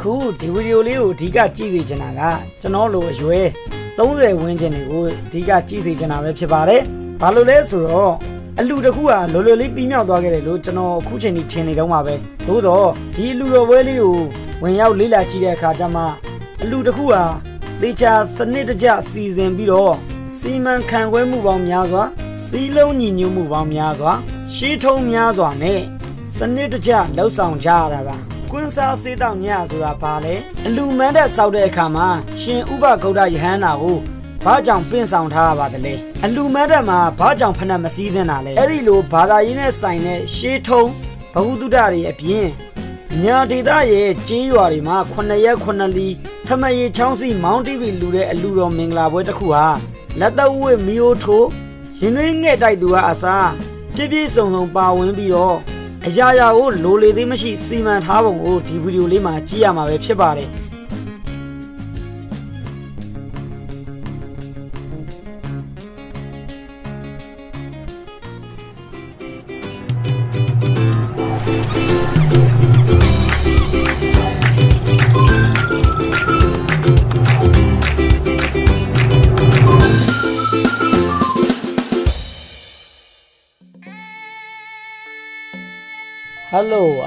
အခုဒီဗီဒီယိုလေးကိုအဓိကကြည့်နေချင်တာကကျွန်တော်လိုအရွယ်30ဝန်းကျင်တွေကိုအဓိကကြည့်နေချင်တာပဲဖြစ်ပါတယ်။ဘာလို့လဲဆိုတော့အလူတစ်ခုကလောလောလေးပြီးမြောက်သွားခဲ့တယ်လို့ကျွန်တော်အခုချိန်ထိထင်နေတော့မှာပဲ။သို့တော့ဒီအလူတော်ပွဲလေးကိုဝင်ရောက်လေ့လာကြည့်တဲ့အခါကျမှအလူတစ်ခုဟာလေချာစနစ်တကျစီစဉ်ပြီးတော့စီမံခန့်ခွဲမှုပေါင်းများစွာစီးလုံးညီညွတ်မှုပေါင်းများစွာရှေးထုံးများစွာနဲ့စနစ်တကျလှုပ်ဆောင်ကြရတာပါ ကွန်းစားစေးတောင်ညဆိုတာဘာလဲအလူမန်းတဲ့စောက်တဲ့အခါမှာရှင်ဥပဂௌဒယဟန္တာကိုဘာကြောင့်ပင့်ဆောင်ထားရပါသလဲအလူမန်းတဲ့မှာဘာကြောင့်ဖဏမစည်းသင့်တာလဲအဲ့ဒီလိုဘာသာရေးနဲ့ဆိုင်တဲ့ရှေးထုံးဘဟုတုဒတွေအပြင်ညာဒေသရဲ့ကျေးရွာတွေမှာ9ရက်9လီထမရေချောင်းစီမောင်းတီဗီလူတဲ့အလူတော်မင်္ဂလာပွဲတစ်ခုဟာလက်သက်ဝဲမီယိုထိုးရင်သွေးငဲ့တိုက်သူကအစားပြည့်ပြည့်စုံစုံပါဝင်ပြီးတော့ အရာရာကိုလိုလေသေးမရှိစီမံထားပုံကိုဒီဗီဒီယိုလေးမှာကြည့်ရမှာပဲဖြစ်ပါတယ်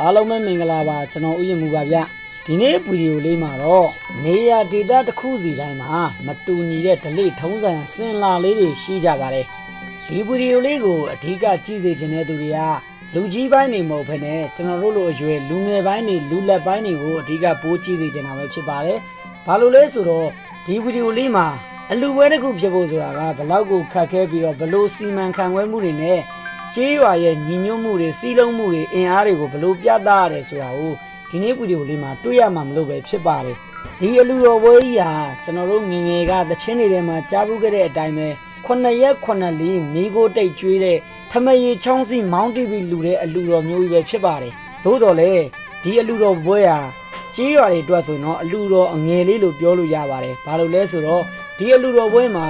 အားလုံးပဲမင်္ဂလာပါကျွန်တော်ဥယျာဉ်မူပါဗျဒီနေ့ဗီဒီယိုလေးမှာတော့နေရဒေတာတစ်ခုစီတိုင်းမှာမတူညီတဲ့ဒလိထုံးစံစင်လာလေးတွေရှိကြပါတယ်ဒီဗီဒီယိုလေးကိုအဓိကကြည့်စေချင်တဲ့သူတွေကလူကြီးပိုင်းနေမဟုတ်ဘဲနဲ့ကျွန်တော်တို့လိုအရွယ်လူငယ်ပိုင်းနေလူလက်ပိုင်းတွေကိုအဓိကပိုးကြည့်စေချင်တာပဲဖြစ်ပါတယ်ဘာလို့လဲဆိုတော့ဒီဗီဒီယိုလေးမှာအလူပွဲတစ်ခုဖြစ်ဖို့ဆိုတာကဘလောက်ကိုခက်ခဲပြီးတော့ဘလို့စီမံခန့်ခွဲမှုတွေနဲ့ ကျေးရွာရဲ့ညီညွတ်မှုတွေစီးလုံးမှုတွေအင်အားတွေကိုဘယ်လိုပြသရတယ်ဆိုတာကိုဒီနေ့ဗီဒီယိုလေးမှာတွေ့ရမှာမလို့ပဲဖြစ်ပါတယ်ဒီအလူတော်ပွဲကြီးဟာကျွန်တော်တို့ငယ်ငယ်ကသချင်းတွေထဲမှာကြားဘူးခဲ့တဲ့အတိုင်းပဲ9ရက်9လီမိโกတိတ်ကျွေးတဲ့ထမရေချောင်းစီမောင်းတီဗီလူတဲ့အလူတော်မျိုးကြီးပဲဖြစ်ပါတယ်သို့တော်လည်းဒီအလူတော်ပွဲဟာကျေးရွာတွေအတွက်ဆိုတော့အလူတော်အငယ်လေးလို့ပြောလို့ရပါတယ်ဘာလို့လဲဆိုတော့ဒီအလူတော်ပွဲမှာ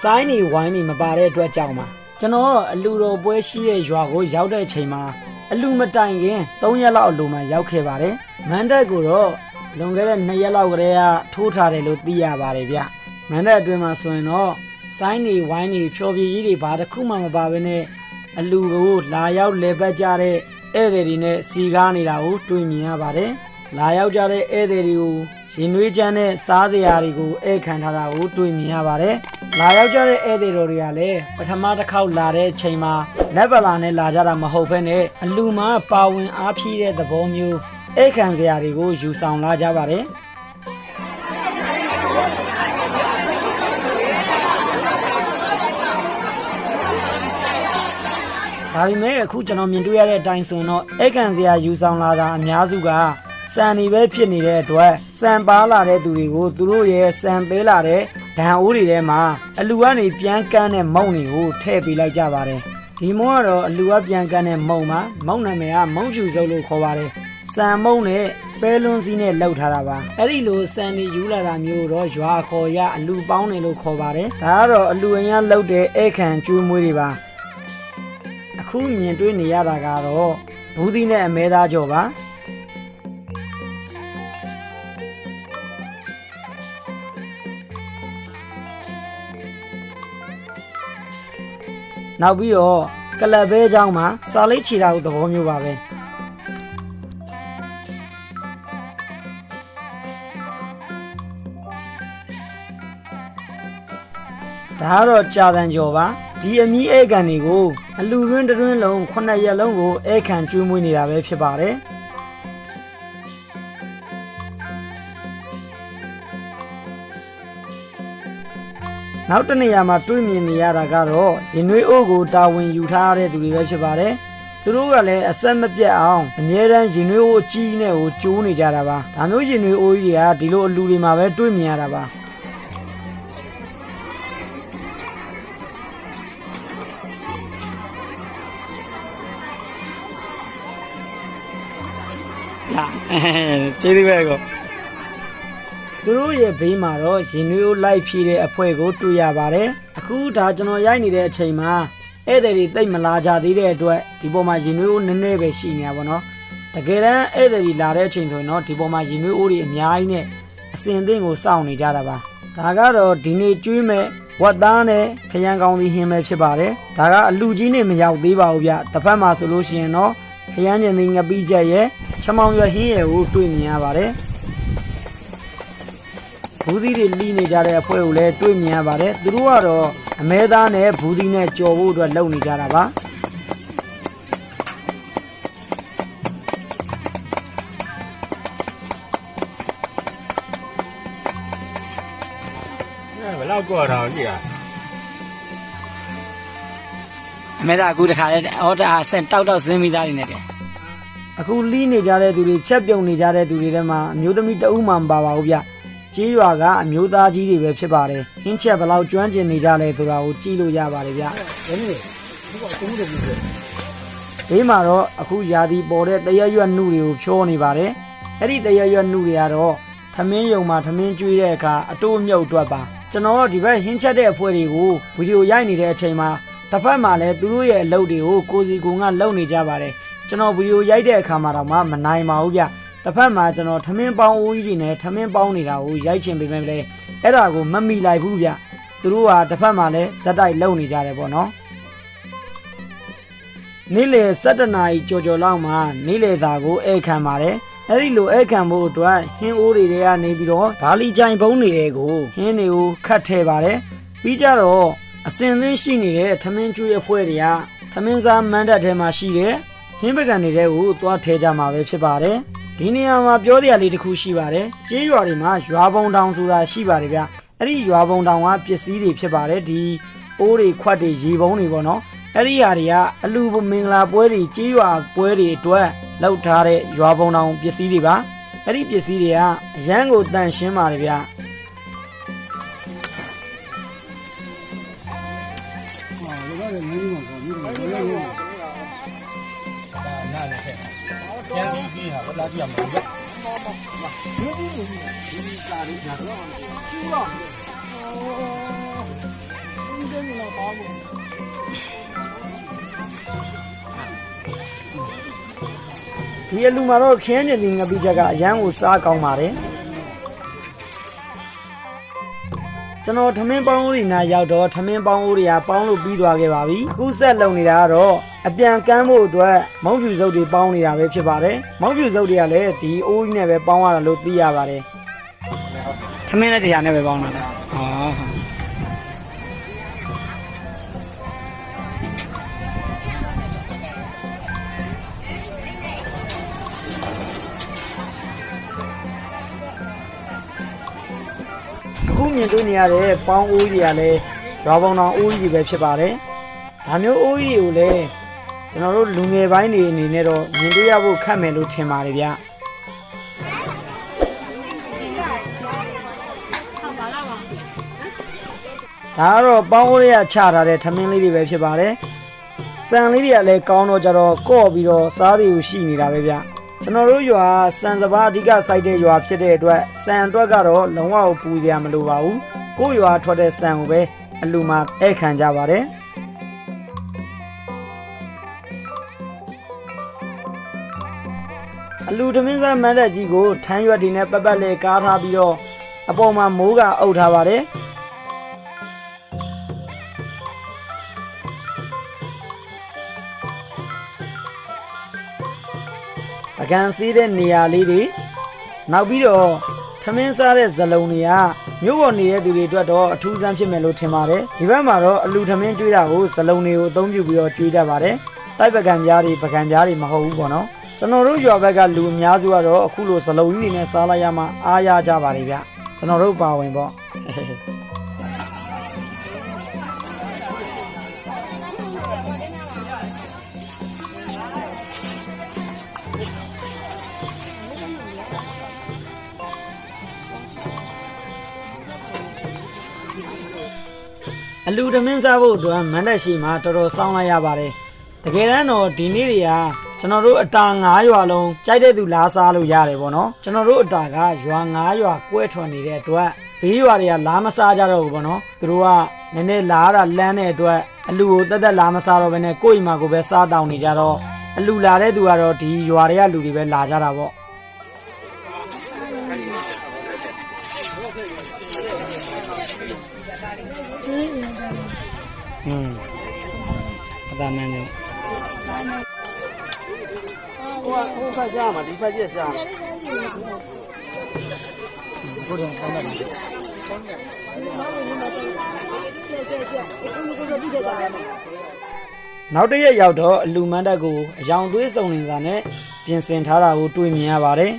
စိုင်းနေဝိုင်းနေမပါတဲ့အတွက်ကြောင့်ပါ ကျွန်တော်အလူတော်ပွဲရှိတဲ့ရွာကိုရောက်တဲ့အချိန်မှာအလူမတိုင်ခင်3ရက်လောက်အလိုမှရောက်ခဲ့ပါတယ်။မန်တက်ကိုတော့လွန်ခဲ့တဲ့2ရက်လောက်ကတည်းကထိုးထားတယ်လို့သိရပါတယ်ဗျ။မန်တက်အတွင်းမှာဆိုရင်တော့ဆိုင်းနေဝိုင်းနေဖြော်ပြကြီးတွေဘာတစ်ခုမှမပါဘဲနဲ့အလူကိုလာရောက်လေပတ်ကြတဲ့ဧည့်သည်တွေနဲ့စီကားနေတာကိုတွေ့မြင်ရပါတယ်။လာရောက်ကြတဲ့ဧည့်သည်တွေကို ရင်နွေးချမ်းတဲ့စားစရာတွေကိုဧည့်ခံထားတာကိုတွေ့မြင်ရပါတယ်။လာရောက်ကြတဲ့ဧည့်သည်တော်တွေကလည်းပထမတစ်ခေါက်လာတဲ့ချိန်မှာလက်ပလာနဲ့လာကြတာမဟုတ်ဘဲနဲ့အလူမှာပါဝင်အားဖြည့်တဲ့သဘောမျိုးဧည့်ခံစရာတွေကိုယူဆောင်လာကြပါတယ်။ဒါပေမဲ့အခုကျွန်တော်မြင်တွေ့ရတဲ့အတိုင်းဆိုရင်တော့အိတ်ကန်စရာယူဆောင်လာတာအများစုက စံနေပဲဖြစ်နေတဲ့အတွက်စံပါလာတဲ့သူတွေကိုသူတို့ရဲ့စံသေးလာတဲ့ဒဏ်အိုးတွေထဲမှာအလူကနေပြန်ကန်းတဲ့မုံတွေကိုထည့်ပေးလိုက်ကြပါတယ်ဒီမုံကတော့အလူကပြန်ကန်းတဲ့မုံပါမုံနာမည်ကမုံဖြူစုပ်လို့ခေါ်ပါတယ်စံမုံနဲ့ပဲလွန်စီနဲ့လောက်ထားတာပါအဲ့ဒီလိုစံနေယူလာတာမျိုးတော့ရွာခေါ်ရအလူပေါင်းတယ်လို့ခေါ်ပါတယ်ဒါကတော့အလူအင်ရလောက်တဲ့ဧကန်ကျွေးမွေးတွေပါအခုမြင်တွေ့နေရတာကတော့ဘူးသီးနဲ့အမဲသားကြော်ပါ နောက်ပြီးတော့ကလပ်ဘဲเจ้าမှာစာလိတ်ချီတာကိုသဘောမျိုးပါပဲဒါကတော့ကြာတန်ကြော်ပါဒီအမီးဧကန်တွေကိုအလူရင်းတရင်းလုံး9ရက်လုံးကိုဧကန်ကျွေးမွေးနေတာပဲဖြစ်ပါတယ် နောက်တစ်နေရာမှာတွေ့မြင်နေရတာကတော့ရင်နွေးအိုးကိုတာဝန်ယူထားတဲ့သူတွေပဲဖြစ်ပါတယ်သူတို့ကလည်းအဆက်မပြတ်အောင်အမြဲတမ်းရင်နွေးအိုးအကြီးနဲ့ကိုကျိုးနေကြတာပါဒါမျိုးရင်နွေးအိုးကြီးတွေကဒီလိုအလူတွေမှာပဲတွေ့မြင်ရတာပါဟာကျေးဇူးပဲကော သူတို့ရဲ့ဘေးမှာတော့ရင်နွေးကိုလိုက်ဖြည့်တဲ့အဖွဲကိုတွေ့ရပါတယ်အခုဒါကျွန်တော်ရိုက်နေတဲ့အချိန်မှာဧည့်သည်တွေတိတ်မလာကြသေးတဲ့အတွက်ဒီပေါ်မှာရင်နွေးကိုနည်းနည်းပဲရှိနေတာပေါ့နော်ဒတကယ်တမ်းဧည့်သည်တွေလာတဲ့အချိန်ဆိုရင်တော့ဒီပေါ်မှာရင်နှွေးအိုးတွေအများကြီးနဲ့အစင်အသင့်ကိုစောင့်နေကြတာပါဒါကတော့ဒီနေ့ကျွေးမဲ့ဝက်သားနဲ့ခရမ်းကောင်းသီးဟင်းပဲဖြစ်ပါတယ်ဒါကအလူကြီးနဲ့မရောက်သေးပါဘူးဗျတစ်ဖက်မှာဆိုလို့ရှိရင်တော့ခရမ်းကျင်သီးငပိချက်ရဲ့ချမောင်ရွက်ဟင်းရဲ့ကိုတွေ့မြင်ရပါတယ် ဘူးသီးတွေလီးနေကြတဲ့အဖွဲ့ကိုလည်းတွေ့မြင်ရပါတယ်သူတို့ကတော့အမဲသားနဲ့ဘူးသီးနဲ့ကြော်ဖို့အတွက်လုပ်နေကြတာပါဘယ်လောက်ကောက်တော့ကြည့်ရအမေသာအခုတခါလဲအော်ဒါဆန်တောက်တောက်ဇင်းမိသားတွေနဲ့တယ်အခုလီးနေကြတဲ့သူတွေချက်ပြုံနေကြတဲ့သူတွေထဲမှာအမျိုးသမီးတဦးမှမပါပါဘူးဗျ ကြေးရွာကအမျိုးသားကြီးတွေပဲဖြစ်ပါတယ်ဟင်းချက်ဘယ်လောက်ကျွမ်းကျင်နေကြလဲဆိုတာကိုကြည့်လို့ရပါတယ်ဗျဘယ်နဲ့ဒီကတုံးတယ်ပြီဘေးမှာတော့အခုယာတီပေါ်တဲ့တရရွက်နှုတွေကိုဖြောနေပါတယ်အဲ့ဒီတရရွက်နှုတွေကတော့ထမင်းယုံမှာထမင်းကျွေးတဲ့အခါအတိုးမြုပ်အတွက်ပါကျွန်တော်တို့ဒီဘက်ဟင်းချက်တဲ့အဖွဲ့တွေကိုဗီဒီယိုရိုက်နေတဲ့အချိန်မှာတစ်ဖက်မှာလည်းသူတို့ရဲ့အလုပ်တွေကိုကိုစီကိုကလုပ်နေကြပါတယ်ကျွန်တော်ဗီဒီယိုရိုက်တဲ့အခါမှာတော့မှမနိုင်ပါဘူးဗျ တစ်ဖက်မှာကျွန်တော်ထမင်းပေါင်းအိုးကြီးတွေနဲ့ထမင်းပေါင်းနေတာကိုရိုက်ချင်ပေမဲ့လည်းအဲ့ဒါကိုမမိလိုက်ဘူးဗျသူတို့ကတစ်ဖက်မှာလည်းဇက်တိုက်လုပ်နေကြတယ်ပေါ့နော်နေ့လေ7နာရီကြော်ကြော်လောက်မှာနေ့လေသာကိုဧခံပါတယ်အဲ့ဒီလိုဧခံဖို့အတွက်ဟင်းအိုးတွေတွေကနေပြီးတော့ဓာလီကြိုင်ဘုံတွေကိုဟင်းတွေကိုခတ်ထဲပါတယ်ပြီးကြတော့အစင်သင်းရှိနေတဲ့ထမင်းကျွေးအဖွဲတွေကထမင်းစားမန်းတက်ထဲမှာရှိတဲ့ဟင်းပကံတွေကိုသွားထဲကြမှာပဲဖြစ်ပါတယ် ဒီနေရာမှာပြောတရားလေးတစ်ခုရှိပါတယ်ကျေးရွာတွေမှာရွာဘုံတောင်ဆိုတာရှိပါတယ်ဗျအဲ့ဒီရွာဘုံတောင်ကပစ္စည်းတွေဖြစ်ပါတယ်ဒီအိုးတွေခွက်တွေရေဘုံတွေပေါ့နော်အဲ့ဒီဟာတွေကအလူမင်္ဂလာပွဲတွေကြေးရွာပွဲတွေအတွက်လောက်ထားတဲ့ရွာပုံတောင်ပစ္စည်းတွေပါအဲ့ဒီပစ္စည်းတွေကအရန်ကိုတန်ရှင်းပါတယ်ဗျ နားလည်းခဲ့ကျန်ပြီးပြီးဟာဘယ်လောက်ကြည့်ရမလဲဒီအလူမှာတော့ခင်းကျင်ဒီငပိချက်ကအရန်ကိုစားကောင်းပါတယ်ကျွန်တော်ထမင်းပေါင်းဦးတွေနာရောက်တော့ထမင်းပေါင်းဦးတွေကပေါင်းလို့ပြီးသွားခဲ့ပါပြီအခုဆက်လုံနေတာကတော့ အပြန်ကမ်းဖို့အတွက်မောင်းဖြူစုပ်တွေပေါင်းနေတာပဲဖြစ်ပါတယ်မောင်းဖြူစုပ်တွေကလည်းဒီအိုးကြီးနဲ့ပဲပေါင်းရတာလို့သိရပါတယ်ထမင်းနဲ့တရားနဲ့ပဲပေါင်းတာဟောအခုမြင်တွေ့နေရတဲ့ပေါင်းအိုးကြီးတွေကလည်းရွာပေါင်းတော်အိုးကြီးပဲဖြစ်ပါတယ်။ဒါမျိုးအိုးကြီးတွေကိုလည်း ကျွန်တော်တို့လူငယ်ပိုင်းတွေအနေနဲ့တော့မြင်တွေ့ရဖို့ခက်မယ်လို့ထင်ပါတယ်ဗျ။ဒါကတော့ပေါင်းအိုးတွေကချထားတဲ့ထမင်းလေးတွေပဲဖြစ်ပါတယ်။စံလေးတွေကလည်းကောင်းတော့ကြတော့ကော့ပြီးတော့စားတွေကိုရှိနေတာပဲဗျ။ကျွန်တော်တို့ရွာစံစဘာအဓိကစိုက်တဲ့ရွာဖြစ်တဲ့အတွက်စံအတွက်ကတော့လုံးဝပူစရာမလိုပါဘူး။ကိုယ့်ရွာထွက်တဲ့စံကိုပဲအလူမှာဧည့်ခံကြပါတယ်။ အလူသမင်းစားမန်းတက်ကြီးကိုထမ်းရွက်တွေနဲ့ပတ်ပတ်လေးကားထားပြီးတော့အပေါ်မှာမိုးကအုပ်ထားပါတယ်ပကံစီးတဲ့နေရာလေးတွေနောက်ပြီးတော့ထမင်းစားတဲ့ဇလုံတွေကမြို့ပေါ်နေတဲ့သူတွေအတွက်တော့အထူးဆန်းဖြစ်မယ်လို့ထင်ပါတယ်ဒီဘက်မှာတော့အလူထမင်းကျွေးတာကိုဇလုံတွေကိုအသုံးပြုပြီးတော့ကျွေးတတ်ပါတယ်တိုက်ပကံပြားတွေပကံပြားတွေမဟုတ်ဘူးပေါ့နော် ကျွန်တော်တို့ရွာဘက်ကလူအများစုကတော့အခုလိုစလုံးကြီးတွေနဲ့စားလိုက်ရမှအားရကြပါလေဗျကျွန်တော်တို့ပါဝင်ပေါ့အလူတမင်းစားဖို့အတွက်မန္တရှိမှာတော်တော်စောင်းလိုက်ရပါတယ်တကယ်တမ်းတော့ဒီနေ့တွေက ကျွန်တော်တို့အတာ9ရွာလုံးကြိုက်တဲ့သူလားစားလို့ရတယ်ပေါ့နော်ကျွန်တော်တို့အတာကရွာ9ရွာကွဲထွက်နေတဲ့အတွက်ဘေးရွာတွေကလားမစားကြတော့ဘူးပေါ့နော်သူတို့ကနည်းနည်းလားတာလမ်းတဲ့အတွက်အလူကိုတက်တက်လားမစားတော့ဘဲနဲ့ကိုယ့်အိမ်မှာကိုပဲစားတောင်းနေကြတော့အလူလာတဲ့သူကတော့ဒီရွာတွေကလူတွေပဲလာကြတာပေါ့อืมအသာမန်နေဟို ကဟိုဖက်ကြမှာဒီဖက်ကြကြဘုရားကောင်းတာနောက်တစ်ရက်ရောက်တော့အလူမန်းတက်ကိုအယောင်သွေးစုံနေတာနဲ့ပြင်ဆင်ထားတာကိုတွေ့မြင်ရပါတယ်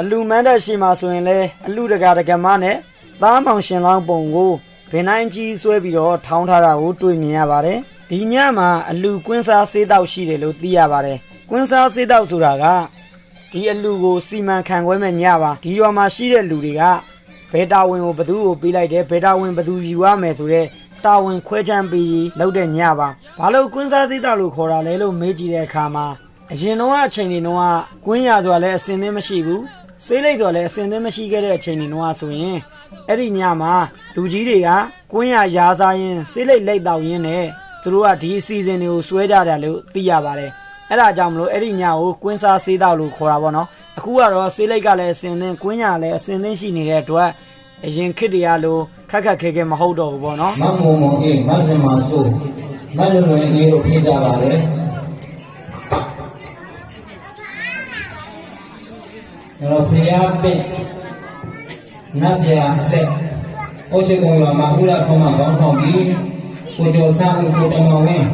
အလူမန်းတက်ရှိမှဆိုရင်လေအလူတကာတကမနဲ့သားမောင်ရှင်လောင်းပုံကိုဗင်နိုင်ကြီးဆွဲပြီးတော့ထောင်းထားတာကိုတွေ့မြင်ရပါတယ်ဒီညမှာအလူကွင်းစားဆေးတောက်ရှိတယ်လို့သိရပါတယ်ကွင်းစားဆေးတောက်ဆိုတာကဒီအလူကိုစီမံခန့်ခွဲမဲ့ညပါဒီရွာမှာရှိတဲ့လူတွေကဘယ်တာဝန်ကိုဘသူ့ကိုပေးလိုက်တယ်ဘယ်တာဝန်ဘသူယူရမယ်ဆိုတဲ့တာဝန်ခွဲခြမ်းပြီးလုပ်တဲ့ညပါဘာလို့ကွင်းစားသေးတာလို့ခေါ်တာလဲလို့မေးကြည့်တဲ့အခါမှာအရင်တော့အချိန်တွေတော့ကွင်းရဆိုတာလည်းအစင်သင်းမရှိဘူး စေးလိုက်ဆိုတာလည်းအစင်သင်းမရှိခဲ့တဲ့အချိန်တွေတော့ဆိုရင်အဲ့ဒီညမှာလူကြီးတွေကကွင်းရရာစားရင်စေးလိုက်လိုက်တောက်ရင်းနဲ့သူတို့ကဒီအစီအစဉ်တွေကိုစွဲကြတယ်လို့သိရပါတယ်အဲ့ဒါကြောင့်မလို့အဲ့ဒီညကိုကွင်းစားစေးတောက်လို့ခေါ်တာပေါ့နော်အခုကတော့စေးလိုက်ကလည်းအစင်သင်းကွင်းရလည်းအစင်သင်းရှိနေတဲ့အတွက်အရင်ခေတ်တွေကလိုခက်ခက်ခဲခဲမဟုတ်တော့ဘူးပေါ့နော်မမုံမုံအေးမဆင်မဆိုးမလွန်လွန်အေးလို့ဖြစ်ကြပါလေ တော့ဖျားပင့်နတ်ပြာအသက်ဩရှိကုံရွာမှာဥရခေါမဘောင်းဆောင်ပြီးကိုကျော်ဆန်းဦးကိုတမောင်ဝင်း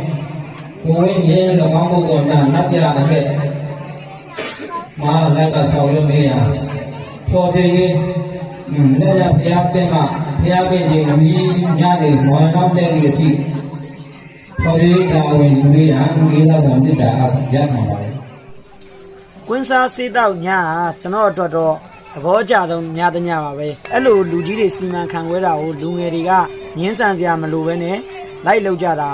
ကိုဝင်းမြဲလောကောင်းဘုတော်နာနတ်ပြာအသက်မာလက်ကဆောင်ရမေးရပေါ်ပြေးอืมလည်းရဖျားပင့်မှာဖျားပင့်ခြင်းအမီညနေမောင်ကောင်းတဲ့ဒီအထိပေါ်ပြေးတာဝင်ယူရတာဒီလောက်တော့မြစ်တာရနိုင်ပါလေ ကွင်းစားစေးတောက်ညကကျွန်တော်အတွက်တော့သဘောကျဆုံးညတညပါပဲအဲ့လိုလူကြီးတွေစီမံခန့်ခွဲတာကိုလူငယ်တွေကငင်းဆန်စရာမလိုပဲနဲ့လိုက်လောက်ကြတာ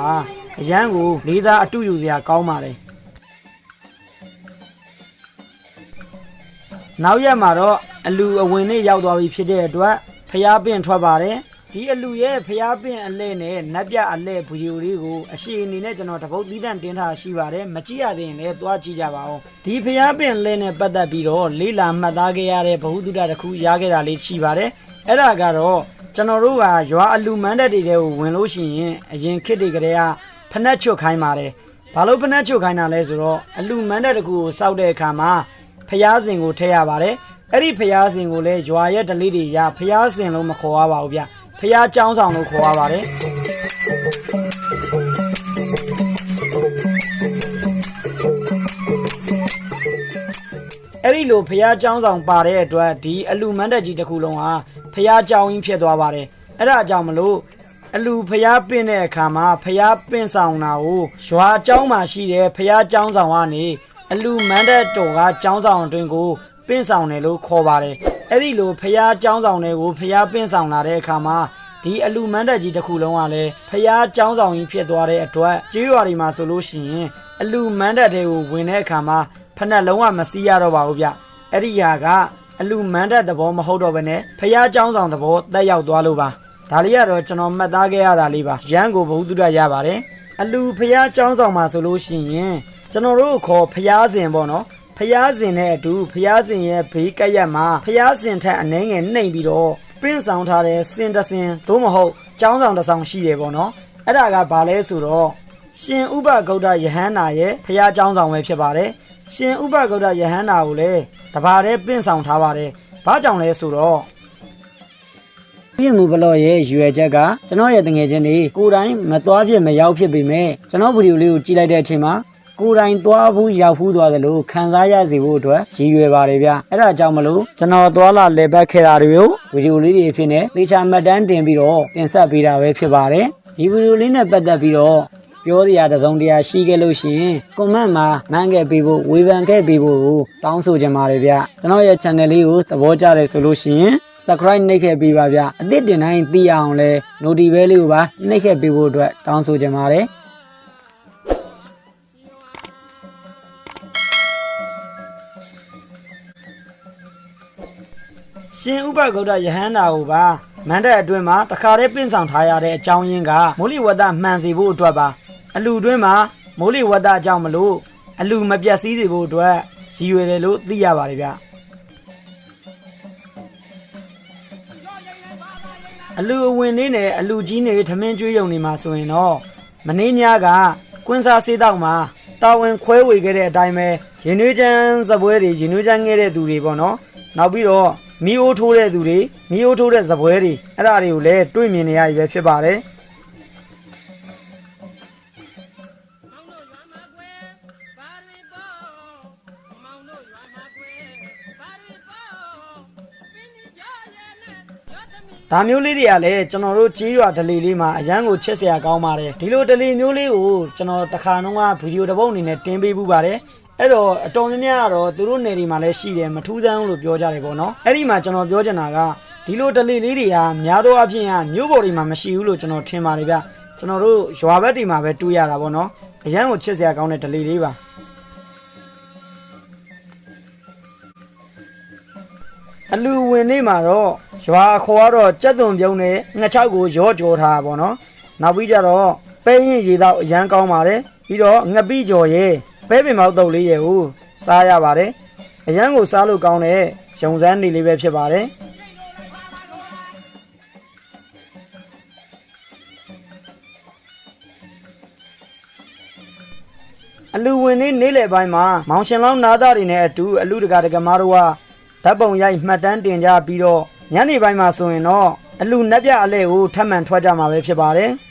အရန်ကိုလေးသားအတူယူစရာကောင်းပါတယ်နောက်ရက်မှာတော့အလူအဝင်နဲ့ရောက်သွားပြီဖြစ်တဲ့အတွက်ဖျားပင့်ထွက်ပါတယ် ဒီအလူရဲ့ဖျားပင့်အလဲနဲ့နတ်ပြအလဲဗီဒီယိုလေးကိုအရှိအနေနဲ့ကျွန်တော်တပုတ်သီးသန့်တင်ထားရှိပါတယ်မကြည့်ရသေးရင်လည်းသွားကြည့်ကြပါဦးဒီဖျားပင့်လဲနဲ့ပတ်သက်ပြီးတော့လေးလာမှတ်သားခဲ့ရတဲ့ဘ ഹു တုဒတစ်ခုရခဲ့တာလေးရှိပါတယ်အဲ့ဒါကတော့ကျွန်တော်တို့ကရွာအလူမန်းတက်တွေကိုဝင်လို့ရှိရင်အရင်ခေတ်တွေကတည်းကဖနှက်ချွတ်ခိုင်းပါတယ်ဘာလို့ဖနှက်ချွတ်ခိုင်းတာလဲဆိုတော့အလူမန်းတက်တစ်ခုကိုစောက်တဲ့အခါမှာဖျားစင်ကိုထည့်ရပါတယ်အဲ့ဒီဖျားစင်ကိုလည်းရွာရဲ့ဒလေးတွေရဖျားစင်လို့မခေါ်ရပါဘူးဗျ ဖျားเจ้าဆောင်လို့ခေါ်ရပါတယ်အဲ့ဒီလိုဖျားเจ้าဆောင်ပါတဲ့အတွက်ဒီအလူမန်းတက်ကြီးတစ်ခုလုံးဟာဖျားเจ้าကြီးဖြစ်သွားပါတယ်အဲ့ဒါကြောင့်မလို့အလူဖျားပင့်တဲ့အခါမှာဖျားပင့်ဆောင်တာကိုရွာเจ้าမှာရှိတဲ့ဖျားเจ้าဆောင်ကနေအလူမန်းတက်တော်ကเจ้าဆောင်အတွင်ကိုပင့်ဆောင်တယ်လို့ခေါ်ပါတယ် အဲ့ဒီလိုဖျားเจ้าဆောင်တွေကိုဖျားပင့်ဆောင်လာတဲ့အခါမှာဒီအလူမန်းတက်ကြီးတစ်ခုလုံးကလည်းဖျားเจ้าဆောင်ကြီးဖြစ်သွားတဲ့အတွက်ကျေးရွာတွေမှာဆိုလို့ရှိရင်အလူမန်းတက်တွေကိုဝင်တဲ့အခါမှာဖက်နှက်လုံးဝမစီးရတော့ပါဘူးဗျအဲ့ဒီဟာကအလူမန်းတက်သဘောမဟုတ်တော့ဘဲနဲ့ဖျားเจ้าဆောင်သဘောတက်ရောက်သွားလို့ပါဒါလေးကတော့ကျွန်တော်မှတ်သားခဲ့ရတာလေးပါရန်ကိုဘုသူဒ္ဓရပါတယ်အလူဖျားเจ้าဆောင်မှာဆိုလို့ရှိရင်ကျွန်တော်တို့ခေါ်ဖျားစဉ်ပေါ့နော် ဖျားစင်နဲ့အတူဖျားစင်ရဲ့ဘေးကပ်ရက်မှာဖျားစင်ထက်အနှဲငယ်နှိမ်ပြီးတော့ပရင့်ဆောင်ထားတဲ့စင်တစင်သို့မဟုတ်ចောင်းဆောင်တစ်ဆောင်ရှိတယ်ပေါ့နော်အဲ့ဒါကဘာလဲဆိုတော့ရှင်ဥပဂௌဒယဟန္တာရဲ့ဖျားចောင်းဆောင်ပဲဖြစ်ပါတယ်ရှင်ဥပဂௌဒယဟန္တာကိုလည်းတပါးတည်းပင့်ဆောင်ထားပါတယ်ဘာကြောင့်လဲဆိုတော့ပြင့်မှုဘလော့ရဲ့ရွယ်ချက်ကကျွန်တော်ရဲ့တငယ်ချင်းတွေကိုယ်တိုင်မသွားပြစ်မရောက်ဖြစ်ပေမဲ့ကျွန်တော်ဗီဒီယိုလေးကိုကြည့်လိုက်တဲ့အချိန်မှာ ကိုယ်တိုင်သွားဘူးရောက်ဘူးသွားတယ်လို့ခံစားရစေဖို့အတွက်ရည်ရွယ်ပါတယ်ဗျအဲ့ဒါကြောင့်မလို့ကျွန်တော်သွားလာလေပတ်ခဲ့တာတွေကိုဗီဒီယိုလေးတွေဖြစ်နေသေချာမှတ်တမ်းတင်ပြီးတော့တင်ဆက်ပေးတာပဲဖြစ်ပါတယ်ဒီဗီဒီယိုလေးနဲ့ပတ်သက်ပြီးတော့ပြောစရာတစ်စုံတရာရှိခဲ့လို့ရှိရင်ကွန်မန့်မှာမှန်းခဲ့ပေးဖို့ဝေဖန်ခဲ့ပေးဖို့ကိုတောင်းဆိုချင်ပါတယ်ဗျကျွန်တော်ရဲ့ channel လေးကိုသဘောကျတယ်ဆိုလို့ရှိရင် subscribe နှိပ်ခဲ့ပေးပါဗျအသစ်တင်တိုင်းသိရအောင်လဲ notification လေးကိုပါနှိပ်ခဲ့ပေးဖို့အတွက်တောင်းဆိုချင်ပါတယ် ရှင်ဥပဂௌဒယဟန္တာကိုပါမန္တအတွင်းမှာတခါတည်းပင့်ဆောင်ထားရတဲ့အကြောင်းရင်းကမိုးလေဝသမှန်စေဖို့အတွက်ပါအလူအတွင်းမှာမိုးလေဝသအကြောင်းမလို့အလူမပြတ်စည်းစေဖို့အတွက်ရည်ရွယ်တယ်လို့သိရပါတယ်ဗျအလူအဝင်နေနဲ့အလူကြီးနေထမင်းကျွေးရုံနေမှာဆိုရင်တော့မင်းညကကွင်းစားစေးတောက်မှာတာဝန်ခွဲဝေခဲ့တဲ့အတိုင်းပဲရင်နွေးချမ်းစပွဲတွေရင်နွေးချမ်းခဲ့တဲ့သူတွေပေါ့နော်နောက်ပြီးတော့ မီအိုးထိုးတဲ့သူတွေမီအိုးထိုးတဲ့စပွဲတွေအဲ့ဒါတွေကိုလည်းတွေ့မြင်နေရပြီပဲဖြစ်ပါတယ်ဒါမျိုးလေးတွေကလည်းကျွန်တော်တို့ကြေးရွာဒလီလေးမှာအရန်ကိုချစ်စရာကောင်းပါတယ်ဒီလိုဒလီမျိုးလေးကိုကျွန်တော်တစ်ခါတော့ကဗီဒီယိုတစ်ပုတ်အနေနဲ့တင်ပေးပူပါတယ် အဲ့တော့အတော်များများကတော့သူတို့နယ်ဒီမှာလည်းရှိတယ်မထူးဆန်းဘူးလို့ပြောကြတယ်ပေါ့နော်အဲ့ဒီမှာကျွန်တော်ပြောချင်တာကဒီလိုဒလီလေးတွေကများသောအားဖြင့်ကမြို့ပေါ်တွေမှာမရှိဘူးလို့ကျွန်တော်ထင်ပါတယ်ဗျကျွန်တော်တို့ရွာဘက်တွေမှာပဲတွေ့ရတာပေါ့နော်အရန်ကိုချစ်စရာကောင်းတဲ့ဒလီလေးပါအလူဝင်နေမှာတော့ရွာအခေါ်ကတော့ကြက်သွန်ပြုံးနဲ့ငှက်ချောက်ကိုရောကြောထားတာပေါ့နော်နောက်ပြီးကြတော့ပဲရင်ရေတော့အရန်ကောင်းပါတယ်ပြီးတော့ငပိကြော်ရဲ့ ပဲပင်မောက်တုပ်လေးရဲ့ကိုစားရပါတယ်အရန်ကိုစားလို့ကောင်းတဲ့ဂျုံစမ်းနေလေးပဲဖြစ်ပါတယ်အလူဝင်နေနေ့လယ်ပိုင်းမှာမောင်ရှင်လောင်းနာသားတွေနဲ့အတူအလူတကာတကမားတို့ကဓာတ်ပုံရိုက်မှတ်တမ်းတင်ကြပြီးတော့ညနေပိုင်းမှာဆိုရင်တော့အလူနက်ပြအလဲကိုထပ်မံထွက်ကြမှာပဲဖြစ်ပါတယ်။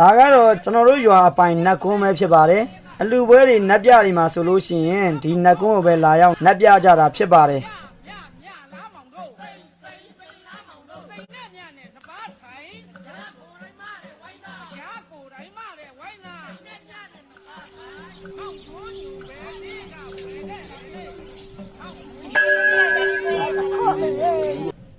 ဒါကတော့ကျွန်တော်တို့ရွာအပိုင်နတ်ကွန်းပဲဖြစ်ပါတယ်။အလူပွဲတွေနတ်ပြတွေမှာဆိုလို့ရှိရင်ဒီနတ်ကွန်းကိုပဲလာရောက်နတ်ပြကြတာဖြစ်ပါတယ်။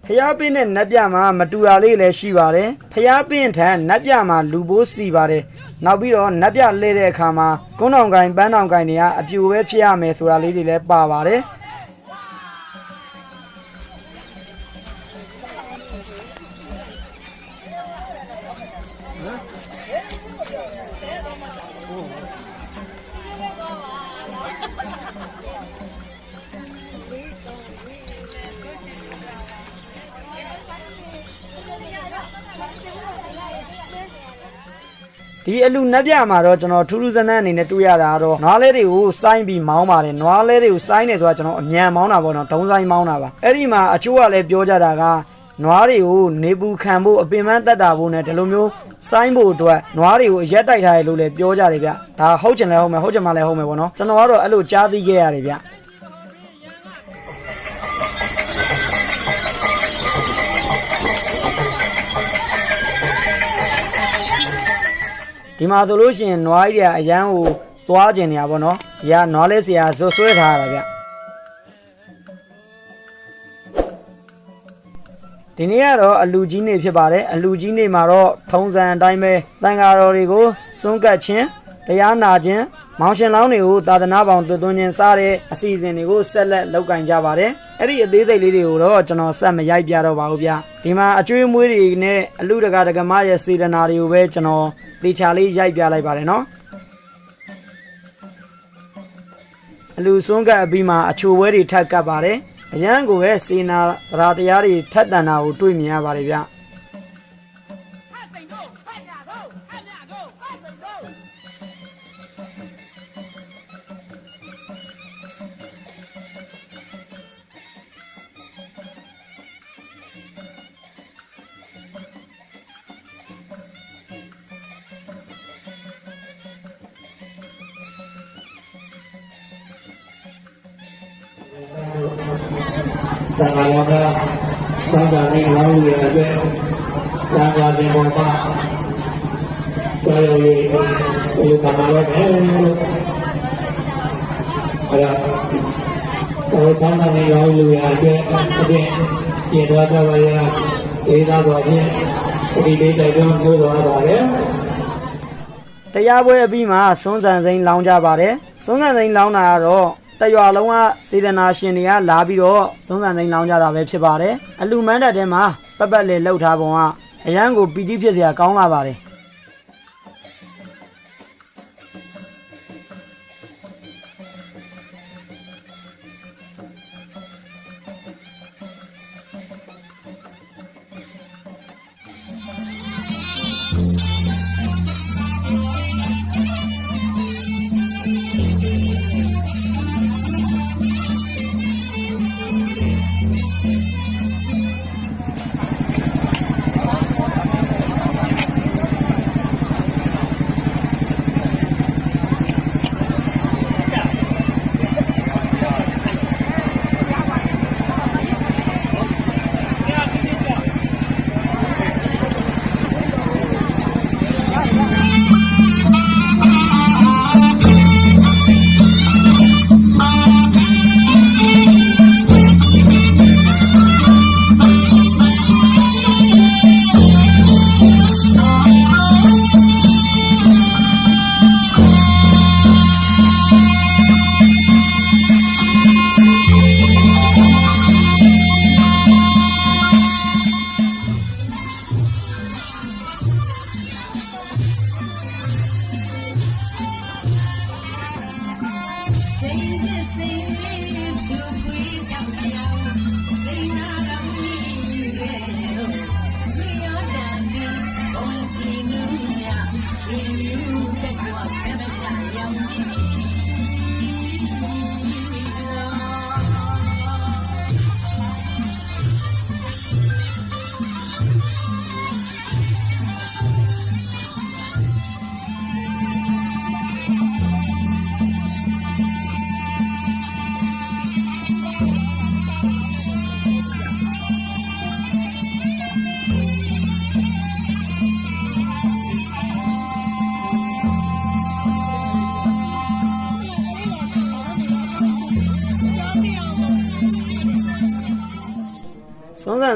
ဖျားပင်းနဲ့နတ်ပြမှာမတူတာလေးလည်းရှိပါတယ်ဖျားပင်းထံနတ်ပြမှာလူဘိုးစီပါတယ်နောက်ပြီးတော့နတ်ပြလဲတဲ့အခါမှာကုန်းအောင်ကိုင်ပန်းအောင်ကိုင်တွေကအပြူပဲဖြစ်ရမယ်ဆိုတာလေးတွေလည်းပါပါတယ် ဒီအလူနက်ပြမှာတော့ကျွန်တော်ထူးထူးဆန်းဆန်းအနေနဲ့တွေ့ရတာကတော့နွားလဲတွေကိုစိုင်းပြီးမောင်းပါတယ်နွားလဲတွေကိုစိုင်းနေဆိုတာကျွန်တော်အမြန်မောင်းတာပေါ့နော်ဒုံဆိုင်မောင်းတာပါအဲ့ဒီမှာအချို့ကလည်းပြောကြတာကနွားတွေကိုနေပူခံဖို့အပင်ပန်းတက်တာဖို့နဲ့ဒီလိုမျိုးစိုင်းဖို့အတွက်နွားတွေကိုအရက်တိုက်ထားရလို့လည်းပြောကြတယ်ဗျဒါဟုတ်ချင်လည်းဟုတ်မယ်ဟုတ်ချင်မှလည်းဟုတ်မယ်ပေါ့နော်ကျွန်တော်ကတော့အဲ့လိုကြားသိခဲ့ရတယ်ဗျ ဒီမှာဆိုလို့ရှိရင်နွားကြီးတွေကအရန်ကိုသွားကျင်နေရပါတော့ဒီကနွားလေးဆရာဇွတ်ဆွဲထားရတာဗျဒီနေ့ကတော့အလူကြီးနေဖြစ်ပါတယ်အလူကြီးနေမှာတော့ထုံးစံအတိုင်းပဲတန်ဃာတော်တွေကိုစွန့်ကတ်ခြင်းတရားနာခြင်း မောင်ရှင်လောင်းတွေကိုသာသနာပေါင်းသွတ်သွင်းခြင်းစတဲ့အစီအစဉ်တွေကိုဆက်လက်လုပ်ကင်ကြပါတယ်အဲ့ဒီအသေးစိတ်လေးတွေကိုတော့ကျွန်တော်ဆက်မရိုက်ပြတော့ပါဘူးဗျဒီမှာအကျွေးမွေးတွေနဲ့အလူတကာတကမရဲ့စေတနာတွေကိုပဲကျွန်တော်သေချာလေးရိုက်ပြလိုက်ပါတယ်နော်အလူစွန်းကပ်အပြီးမှာအချိုဝဲတွေထပ်ကပ်ပါတယ်အရန်ကိုပဲစေနာဗရာတရားတွေထပ်တန်တာကိုတွေ့မြင်ရပါတယ်ဗျ သံဃာတော်ကသံဃာနဲ့လောင်းရတဲ့သံဃာတွေပေါ်မှာတော်ရည်ဒီကမာရပဲအဲ့ဒါဟိုသံဃာနေရောလူရအတွက်အပြင်ပြင်သွားကြပါရဲ့ဒေသတော်ဖြင့်ဒီလေးတိုက်တွန်းလို့သွားပါတယ်တရားပွဲအပြီးမှာစွန်းစံစိမ်းလောင်းကြပါတယ်စွန်းစံစိမ်းလောင်းတာကတော့ တရွာလုံးကစေတနာရှင်တွေကလာပြီးတော့စွန်းစံစိမ်းလောင်းကြတာပဲဖြစ်ပါတယ်အလူမန်းတက်ထဲမှာပတ်ပတ်လေးလှုပ်ထားပုံကအရန်ကိုပီတိဖြစ်စရာကောင်းလာပါတယ်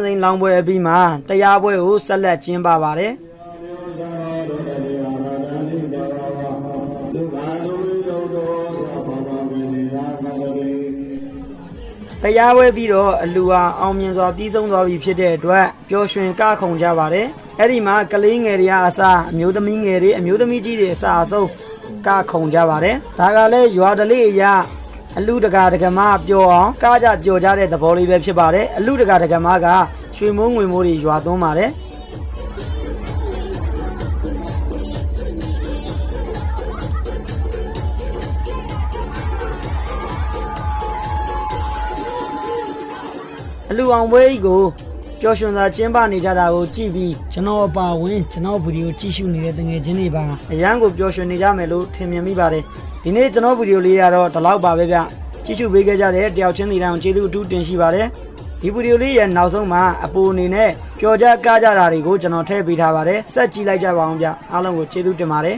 စွန်းစံစိမ်းလောင်းပွဲအပြီးမှာတရားပွဲကိုဆက်လက်ကျင်းပပါတယ်တရားပွဲပြီးတော့အလူဟာအောင်မြင်စွာပြီးဆုံးသွားပြီဖြစ်တဲ့အတွက်ပျော်ရွှင်ကခုန်ကြပါတယ်အဲ့ဒီမှာကလေးငယ်တွေကအစားအမျိုးသမီးငယ်တွေအမျိုးသမီးကြီးတွေအစားအဆုံးကခုန်ကြပါတယ်ဒါကလည်းရွာဓလေ့အရာ အလူတကာတကမပျော်အောင်ကားကြပျော်ကြတဲ့သဘောလေးပဲဖြစ်ပါတယ်အလူတကာတကမကရွှေမိုးငွေမိုးတွေရွာသွန်းပါတယ်အလူအောင်ပွဲကြီးကိုပျော်ရွှင်စွာကျင်းပနေကြတာကိုကြည့်ပြီးကျွန်တော်အပါဝင်ကျွန်တော်ဗီဒီယိုကြည့်ရှုနေတဲ့တငယ်ချင်းတွေပါအရန်ကိုပျော်ရွှင်နေကြမယ်လို့ထင်မြင်မိပါတယ် ဒီနေ့ကျွန်တော်ဗီဒီယိုလေးကတော့ဒီလောက်ပါပဲဗျကြည့်ရှုပေးခဲ့ကြတဲ့တယောက်ချင်းစီတိုင်းကျေးဇူးအထူးတင်ရှိပါတယ်ဒီဗီဒီယိုလေးရဲ့နောက်ဆုံးမှာအပူအနေနဲ့ပျော်ကြကားကြတာတွေကိုကျွန်တော်ထည့်ပေးထားပါတယ်ဆက်ကြည့်လိုက်ကြပါအောင်ဗျအားလုံးကိုကျေးဇူးတင်ပါတယ်